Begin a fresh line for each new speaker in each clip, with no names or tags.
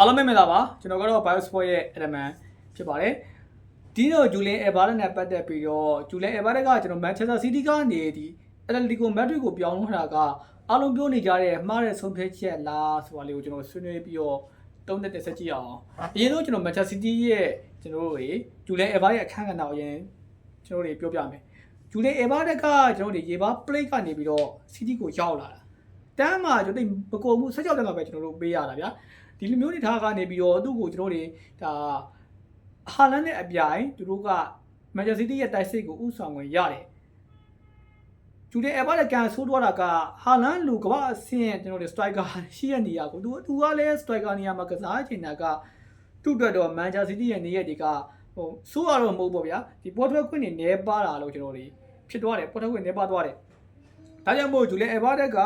အားလုံးပဲမင်္ဂလာပါကျွန်တော်ကတော့ Biosport ရဲ့ element ဖြစ်ပါတယ်ဒီတော့ဂျူလင်အဘာရက်နဲ့ပတ်သက်ပြီးတော့ဂျူလင်အဘာရက်ကကျွန်တော် Manchester City ကနေဒီ Atletico Madrid ကိုပြောင်းလာတာကအားလုံးပြောနေကြတဲ့မှားတဲ့ဆုံးဖြတ်ချက်လားဆိုတာလေးကိုကျွန်တော်ဆွေးနွေးပြီးတော့တုံးသက်တက်ဆက်ကြည့်အောင်အရင်ဆုံးကျွန်တော် Manchester City ရဲ့ကျွန်တော်တို့တွေဂျူလင်အဘာရဲ့အခန်းကဏ္ဍကိုအရင်ကျွန်တော်တို့ပြောပြမယ်ဂျူလင်အဘာရက်ကကျွန်တော်တို့ရေပါ play ကနေပြီးတော့ City ကိုရောက်လာတာတန်းမှာကျွန်တော်တို့မကုန်ဘူး16တန်းမှာပဲကျွန်တော်တို့ပေးရတာဗျာ ဒီလိုမျိုးနေထားကနေပြီးတော့သူ့ကိုကျွန်တော်တွေဒါဟာလန်နဲ့အပြိုင်သူတို့ကမန်ချက်စီးတီးရဲ့တိုက်စစ်ကိုဥဆောင်ဝင်ရတယ်ဂျူလီအဘာလက်ကန်ဆိုးတော့တာကဟာလန်လူကမ္ဘာအဆင့်ကျွန်တော်တို့စတိုင်ကာရှိတဲ့နေရာကိုသူသူကလည်းစတိုင်ကာနေရာမှာကစားချင်တာကသူ့အတွက်တော့မန်ချက်စီးတီးရဲ့နေရာတွေကဟိုဆိုးရတော့မဟုတ်ပေါ့ဗျာဒီပေါ်ထွက်ခွင့်နေနေပါတာလို့ကျွန်တော်တွေဖြစ်သွားတယ်ပေါ်ထွက်ခွင့်နေပါသွားတယ်ဒါကြောင့်မို့ဂျူလီအဘာလက်က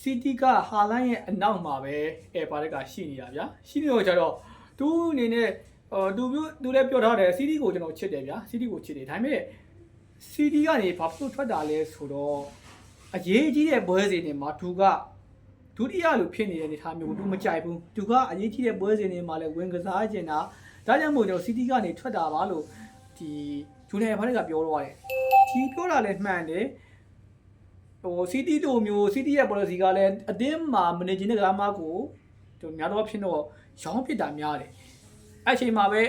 စီတီကဟာလန်ရဲ့အနောက်မှာပဲအဘာလက်ကရှိနေတာဗျာရှိနေတော့ကြတော့သူအနေနဲ့အော်သူပြောသူလည်းပြောထားတယ်စီတီကိုကျွန်တော်ချစ်တယ်ဗျာစီတီကိုချစ်တယ်ဒါပေမဲ့စီတီကနေဘာလို့ထွက်တာလဲဆိုတော့အရေးကြီးတဲ့ပွဲစဉ်တွေမှာသူကဒုတိယလိုဖြစ်နေတဲ့အနေအထားမျိုးကိုသူမကြိုက်ဘူးသူကအရေးကြီးတဲ့ပွဲစဉ်တွေမှာလည်းဝင်ကစားကျင်တာဒါကြောင့်မို့ကျွန်တော်စီတီကနေထွက်တာပါလို့ဒီဂျူနီယာဘာလက်ကပြောတော့တယ်ဒီပြောတာလည်းမှန်တယ် ဟိုစီတီတို့မျိုးစီတီရဲ့ policy ကလည်းအတင်းမှာမနေခြင်းတဲ့ကစားမကိုတို့များတော့ဖြစ်တော့ရောင်းပစ်တာများတယ်အဲ့အချိန်မှာပဲ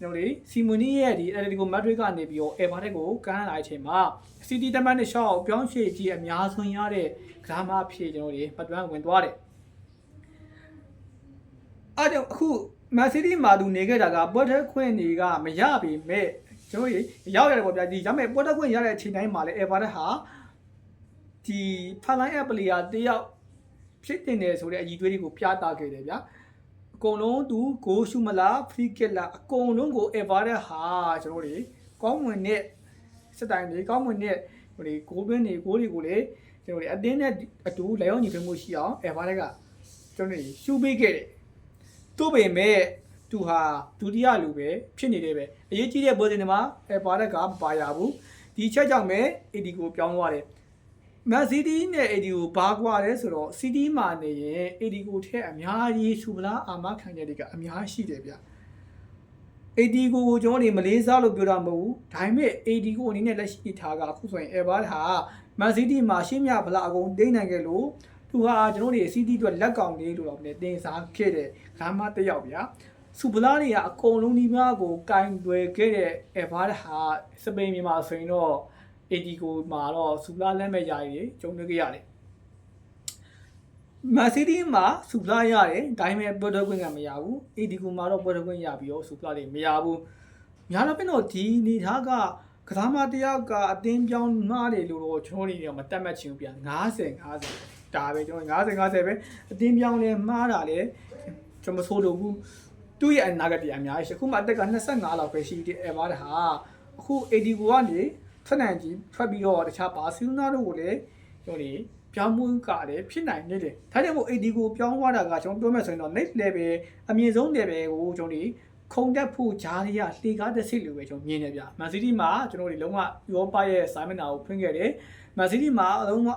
ကျွန်တော်တို့စီမူနီရဲ့ဒီ Atletico Madrid ကနေပြီးတော့ Everton ကိုကမ်းလာတဲ့အချိန်မှာ City တမန်နဲ့ shot ကိုပြောင်းရွှေ့ကြီးအများဆုံးရတဲ့ကစားမဖြစ်ကျွန်တော်တို့ပတ်တွန်းဝင်သွားတယ်အဲ့တော့အခု Man City မှာသူနေခဲ့တာကပွဲထွက်ခွင့်တွေကမရပေမဲ့ကျွန်တော်တို့ရောက်ရတယ်ပေါ့ဗျာဒီရမယ်ပွဲထွက်ခွင့်ရတဲ့အချိန်တိုင်းမှာလည်း Everton ဟာ ဒီဖလိုင်းအပလီယာတယောက်ဖြစ်တင်တယ်ဆိုတဲ့အကြီးသွေးတွေကိုပြသခဲ့တယ်ဗျာအကုန်လုံးသူဂိုးရှုမလား free kick လားအကုန်လုံးကို Everton ဟာကျွန်တော်တို့ကောင်းမွန်တဲ့စတိုင်တွေကောင်းမွန်တဲ့ဟိုဒီဂိုးသွင်းတွေဂိုးတွေကိုလည်းကျွန်တော်တို့အတင်းနဲ့အတူလက်ရောညီထွေးမှုရှိအောင် Everton ကကျွန်တော်တို့ရှုပေးခဲ့တယ်သို့ပေမဲ့သူဟာဒုတိယလူပဲဖြစ်နေတယ်ပဲအရေးကြီးတဲ့ပွဲစဉ်တွေမှာအဲပါရက်ကမပါရဘူးဒီချက်ကြောင့်ပဲ AD ကိုပြောင်းသွားတယ် မန်စီးတီးနဲ့ AD ကိုဘာကွာလဲဆိုတော့ CD မှာနေရင် AD ကိုထက်အများကြီးစူပလာအာမခံချက်တွေကအများရှိတယ်ဗျ AD ကိုကိုကျွန်တော်တွေမလေးစားလို့ပြောတာမဟုတ်ဘူးဒါပေမဲ့ AD ကိုအနေနဲ့လက်ရှိထားကအခုဆိုရင် Ever ဟာမန်စီးတီးမှာရှင်းမြဗလာအကုန်တိမ့်နိုင်ခဲ့လို့သူဟာကျွန်တော်တွေ CD အတွက်လက်ကောင်လေးလို့တော့တင်စားခဲ့တဲ့ဂါမတစ်ယောက်ဗျာစူပလာတွေကအကုန်လုံးဒီများကိုကင်တွယ်ခဲ့တဲ့ Ever ဟာစပိန်မြန်မာဆိုရင်တော့ AD ကိုမှာတော့စူပလာလက်မဲ့ယာရီကျုံတွေ့ခဲ့ရတယ်မန်စီးတီးမှာစူပလာရတယ်ဒါပေမဲ့ပေါ်တော့ခွင့်ကမရဘူး AD ကိုမှာတော့ပေါ်တော့ခွင့်ရပြီးတော့စူပလာတွေမရဘူးများတော့ပြင်တော့ဒီနေသားကကစားမတယောက်ကအတင်းပြောင်းမှားတယ်လို့တော့ကျွန်တော်တို့မတတ်မှတ်ချင်ဘူးဗျာ90 90ဒါပဲကျွန်တော်90 90ပဲအတင်းပြောင်းလဲမှားတာလေကျွန်တော်မဆိုးလို့ဘူးသူ့ရဲ့အနာဂတ်တွေအများကြီးရှိအခုမှအသက်က25လောက်ပဲရှိတယ်အဲပါတဟာအခု AD ကိုကနေ ထွက်နိုင်ကြီးထွက်ပြီးတော့တခြားဘာစီနာတို့ကိုလည်းကျွန်တော်တွေပြောင်းမှုကလည်းဖြစ်နိုင်နေတယ်ဒါကြောင့်မို့ AD ကိုပြောင်းသွားတာကကျွန်တော်ပြောမယ်ဆိုရင်တော့ next level အမြင့်ဆုံး level ကိုကျွန်တော်တွေခုံတက်ဖို့ဂျားရီကလှေကားတစ်စိတ်လိုပဲကျွန်တော်မြင်နေဗျမန်စီးတီးမှာကျွန်တော်တို့လုံးဝယောပရဲ့ assignment ကိုဖွင့်ခဲ့တယ်မန်စီးတီးမှာအလုံးဝ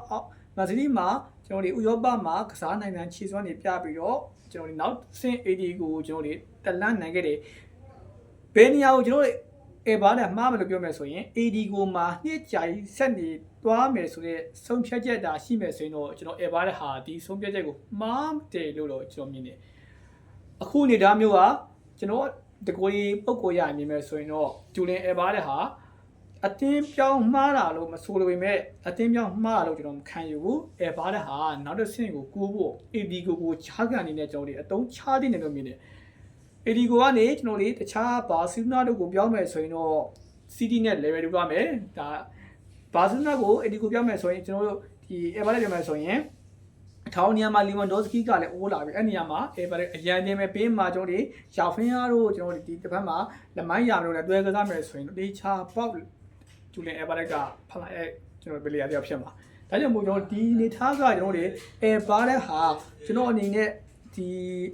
မန်စီးတီးမှာကျွန်တော်တို့ဥရောပမှာကစားနိုင်တဲ့ခြေစွမ်းတွေပြပြီးတော့ကျွန်တော်တို့နောက်ဆင့် AD ကိုကျွန်တော်တို့တလန့်နိုင်ခဲ့တယ်ဘယ်နေရာကိုကျွန်တော်တို့ အဲဘာလဲမှားမယ်လို့ပြောမယ်ဆိုရင် AD ကိုမှာနှစ်ကြာကြီးဆက်နေသွားမယ်ဆိုတဲ့ဆုံးဖြတ်ချက်ဒါရှိမယ်ဆိုရင်တော့ကျွန်တော်အဲဘာလဲဟာဒီဆုံးဖြတ်ချက်ကိုမှားတယ်လို့တော့ကျွန်တော်မြင်တယ်အခုအနေဒါမျိုးကကျွန်တော်တကိုယ်ကြီးပုံကိုရမြင်မယ်ဆိုရင်တော့ဂျူလင်အဲဘာလဲဟာအတင်းပြောင်းမှားတာလို့မဆိုလိုပေမဲ့အတင်းပြောင်းမှားတာလို့ကျွန်တော်မခံယူဘူးအဲဘာလဲဟာနောက်တစ်ဆင့်ကိုကူးဖို့ AD ကိုကိုချားကန်နေတဲ့ကျွန်တော်တို့အတုံးချားတဲ့နေလို့မြင်တယ် AD ကိုကနေကျွန်တော်တို့တခြားဘာစီနာတို့ကိုပြောင်းမယ်ဆိုရင်တော့ CD နဲ့ level တူရမယ်ဒါဘာစီနာကို AD ကိုပြောင်းမယ်ဆိုရင်ကျွန်တော်တို့ဒီ Ever ပြောင်းမယ်ဆိုရင်အထောင်နေရာမှာလီဝန်ဒေါစကီကလည်းအိုးလာပြီအဲ့နေရာမှာ Ever အရန်နေမယ်ပေးမှာကျွန်တော်တို့ရာဖင်းအားတို့ကျွန်တော်တို့ဒီတစ်ဖက်မှာလမိုင်းရာတို့လည်းတွဲကစားမယ်ဆိုရင်တေချာပေါက်ကျူလင် Ever ကဖလိုက်အဲကျွန်တော်ဘယ်လျာတယောက်ဖြစ်မှာဒါကြောင့်မို့ကျွန်တော်ဒီနေသားကကျွန်တော်တို့ Ever တဲ့ဟာကျွန်တော်အနေနဲ့ ဒီ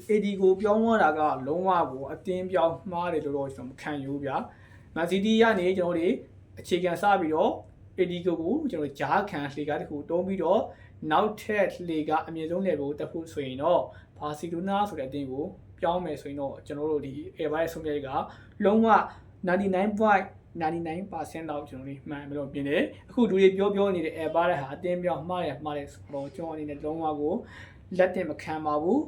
AD ကိုပြောင်းသွားတာကလုံးဝကိုအတင်းပြောင်းမှားတယ်လို့တော့ကျွန်တော်မခံယူဘူးဗျာ။မန်စီးတီးကနေကျွန်တော်တို့အခြေခံစပြီးတော့ AD ကိုကိုကျွန်တော်ဂျားခံလှေကားတစ်ခုတုံးပြီးတော့နောက်ထပ်လှေကားအမြင့်ဆုံး level တက်ဖို့ဆိုရင်တော့ဘာစီလိုနာဆိုတဲ့အတင်းကိုပြောင်းမယ်ဆိုရင်တော့ကျွန်တော်တို့ဒီ Air ရဲ့ဆုံးဖြတ်ချက်ကလုံးဝ99.99%လောက်ကျွန်တော်တို့မှန်ပြီးတော့ပြင်တယ်အခုလူတွေပြောပြောနေတဲ့ Air တဲ့ဟာအတင်းပြောင်းမှားရမှားတယ်ဆိုတော့ကျွန်တော်အနေနဲ့လုံးဝကိုလက်တင်မခံပါဘူး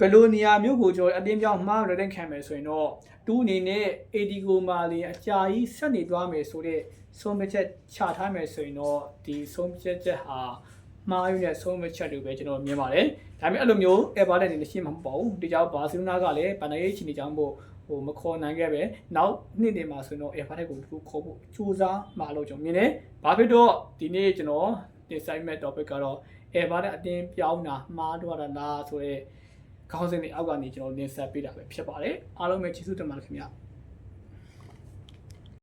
ဘယ်လိုနေရာမျိုးကိုကျွန်တော်အတင်းပြောင်းမှားရတဲ့ခံမယ်ဆိုရင်တော့တူးအနေနဲ့ AD ကိုမာလီအကြာကြီးဆက်နေသွားမယ်ဆိုတော့ဆုံးဖြတ်ချက်ချထားမယ်ဆိုရင်တော့ဒီဆုံးဖြတ်ချက်ဟာမှားရတဲ့ဆုံးဖြတ်ချက်တွေပဲကျွန်တော်မြင်ပါတယ်ဒါပေမဲ့အဲ့လိုမျိုး Everton နေရှိမှာမပေါ့ဘူးဒီကြောင်ဘာစီလိုနာကလည်းဗန်ဒရေးချီနေကြောင်းမို့ဟိုမခေါ်နိုင်ခဲ့ပဲနောက်နှစ်နေမှာဆိုရင်တော့ Everton ကိုသူခေါ်ဖို့စူးစမ်းမှာလို့ကျွန်တော်မြင်တယ်ဘာဖြစ်တော့ဒီနေ့ကျွန်တော်တင်ဆိုင်မဲ့ topic ကတော့ Everton အတင်းပြောင်းတာမှားတော့တာလားဆိုတော့ ခေါင်းစဉ်တွေအောက်ကနေကျွန်တော်တင်ဆက်ပေးတာပဲဖြစ်ပါတယ်အားလုံးပဲကျေးဇူးတင်ပါတယ်ခင်ဗျာ